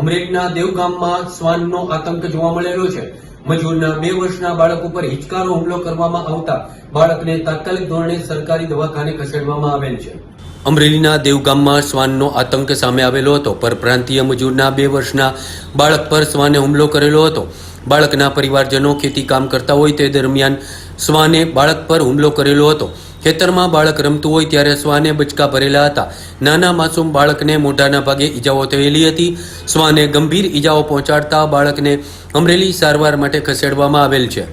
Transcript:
અમરેલીના દેવગામમાં શ્વાનનો આતંક જોવા મળેલો છે. મજૂરના બે વર્ષના બાળક ઉપર હિચકારો હુમલો કરવામાં આવતા બાળકને તાત્કાલિક ધોરણે સરકારી દવાખાને ખસેડવામાં આવેલ છે. અમરેલીના દેવગામમાં શ્વાનનો આતંક સામે આવેલો હતો પરપ્રાંતીય મજૂરના બે વર્ષના બાળક પર શ્વાને હુમલો કરેલો હતો. બાળકના પરિવારજનો ખેતી કામ કરતા હોય તે દરમિયાન શ્વાને બાળક પર હુમલો કરેલો હતો. ખેતરમાં બાળક રમતું હોય ત્યારે શ્વાને બચકા ભરેલા હતા. નાના માસૂમ બાળકને મોઢાના ભાગે ઈજાઓ થયેલી હતી. શ્વાને ગંભીર ઈજાઓ પહોંચાડતા બાળકને અમરેલી સારવાર માટે ખસેડવામાં આવેલ છે.